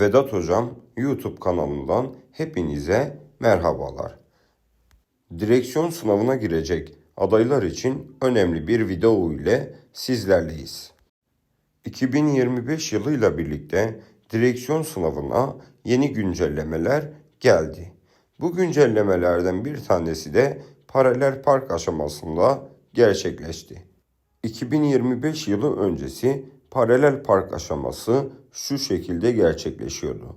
Vedat Hocam YouTube kanalından hepinize merhabalar. Direksiyon sınavına girecek adaylar için önemli bir video ile sizlerleyiz. 2025 yılıyla birlikte direksiyon sınavına yeni güncellemeler geldi. Bu güncellemelerden bir tanesi de paralel park aşamasında gerçekleşti. 2025 yılı öncesi paralel park aşaması şu şekilde gerçekleşiyordu.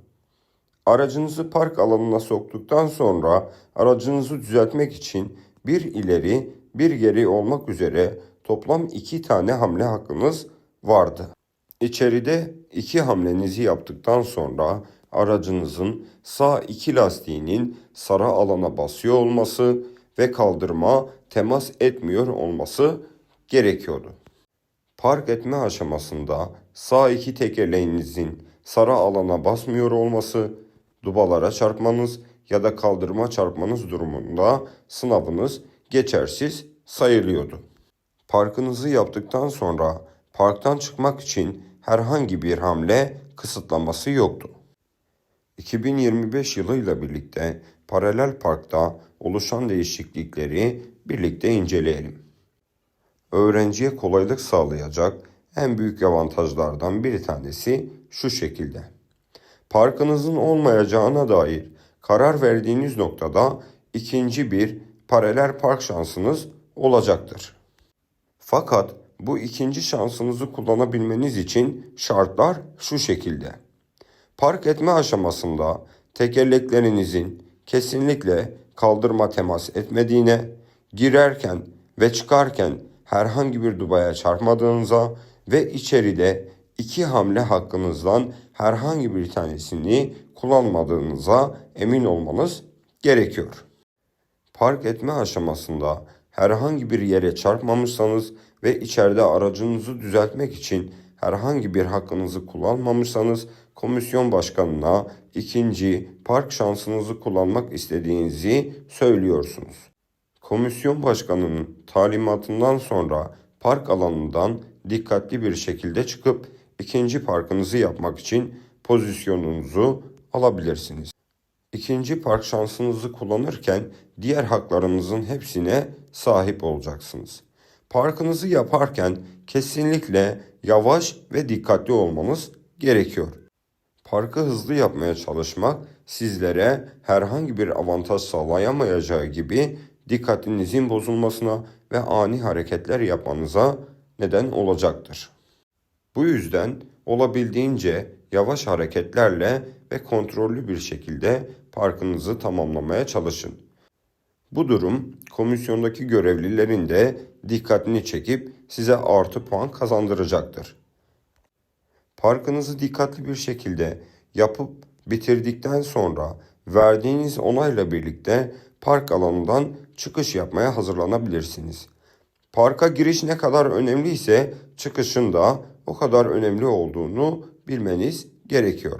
Aracınızı park alanına soktuktan sonra aracınızı düzeltmek için bir ileri bir geri olmak üzere toplam iki tane hamle hakkınız vardı. İçeride iki hamlenizi yaptıktan sonra aracınızın sağ iki lastiğinin sarı alana basıyor olması ve kaldırma temas etmiyor olması gerekiyordu. Park etme aşamasında sağ iki tekerleğinizin sarı alana basmıyor olması, dubalara çarpmanız ya da kaldırıma çarpmanız durumunda sınavınız geçersiz sayılıyordu. Parkınızı yaptıktan sonra parktan çıkmak için herhangi bir hamle kısıtlaması yoktu. 2025 yılıyla birlikte paralel parkta oluşan değişiklikleri birlikte inceleyelim. Öğrenciye kolaylık sağlayacak en büyük avantajlardan bir tanesi şu şekilde. Parkınızın olmayacağına dair karar verdiğiniz noktada ikinci bir paralel park şansınız olacaktır. Fakat bu ikinci şansınızı kullanabilmeniz için şartlar şu şekilde. Park etme aşamasında tekerleklerinizin kesinlikle kaldırma temas etmediğine, girerken ve çıkarken herhangi bir dubaya çarpmadığınıza ve içeride iki hamle hakkınızdan herhangi bir tanesini kullanmadığınıza emin olmanız gerekiyor. Park etme aşamasında herhangi bir yere çarpmamışsanız ve içeride aracınızı düzeltmek için herhangi bir hakkınızı kullanmamışsanız komisyon başkanına ikinci park şansınızı kullanmak istediğinizi söylüyorsunuz. Komisyon başkanının talimatından sonra park alanından dikkatli bir şekilde çıkıp ikinci parkınızı yapmak için pozisyonunuzu alabilirsiniz. İkinci park şansınızı kullanırken diğer haklarınızın hepsine sahip olacaksınız. Parkınızı yaparken kesinlikle yavaş ve dikkatli olmanız gerekiyor. Parkı hızlı yapmaya çalışmak sizlere herhangi bir avantaj sağlayamayacağı gibi dikkatinizin bozulmasına ve ani hareketler yapmanıza neden olacaktır. Bu yüzden olabildiğince yavaş hareketlerle ve kontrollü bir şekilde parkınızı tamamlamaya çalışın. Bu durum komisyondaki görevlilerin de dikkatini çekip size artı puan kazandıracaktır. Parkınızı dikkatli bir şekilde yapıp bitirdikten sonra verdiğiniz onayla birlikte park alanından çıkış yapmaya hazırlanabilirsiniz. Parka giriş ne kadar önemliyse çıkışın da o kadar önemli olduğunu bilmeniz gerekiyor.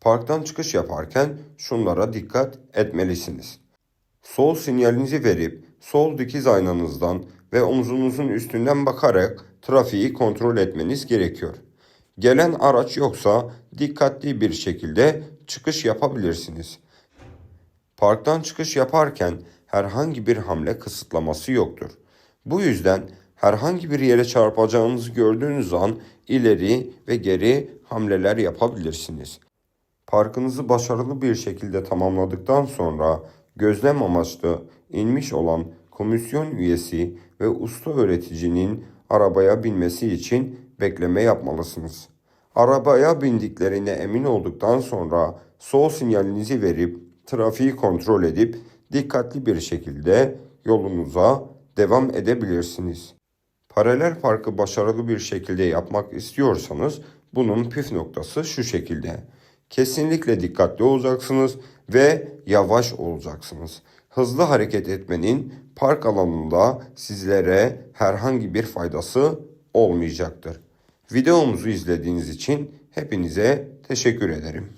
Parktan çıkış yaparken şunlara dikkat etmelisiniz. Sol sinyalinizi verip sol dikiz aynanızdan ve omzunuzun üstünden bakarak trafiği kontrol etmeniz gerekiyor. Gelen araç yoksa dikkatli bir şekilde çıkış yapabilirsiniz. Parktan çıkış yaparken herhangi bir hamle kısıtlaması yoktur. Bu yüzden herhangi bir yere çarpacağınızı gördüğünüz an ileri ve geri hamleler yapabilirsiniz. Parkınızı başarılı bir şekilde tamamladıktan sonra gözlem amaçlı inmiş olan komisyon üyesi ve usta öğreticinin arabaya binmesi için bekleme yapmalısınız. Arabaya bindiklerine emin olduktan sonra sol sinyalinizi verip trafiği kontrol edip dikkatli bir şekilde yolunuza devam edebilirsiniz. Paralel parkı başarılı bir şekilde yapmak istiyorsanız bunun püf noktası şu şekilde. Kesinlikle dikkatli olacaksınız ve yavaş olacaksınız. Hızlı hareket etmenin park alanında sizlere herhangi bir faydası olmayacaktır. Videomuzu izlediğiniz için hepinize teşekkür ederim.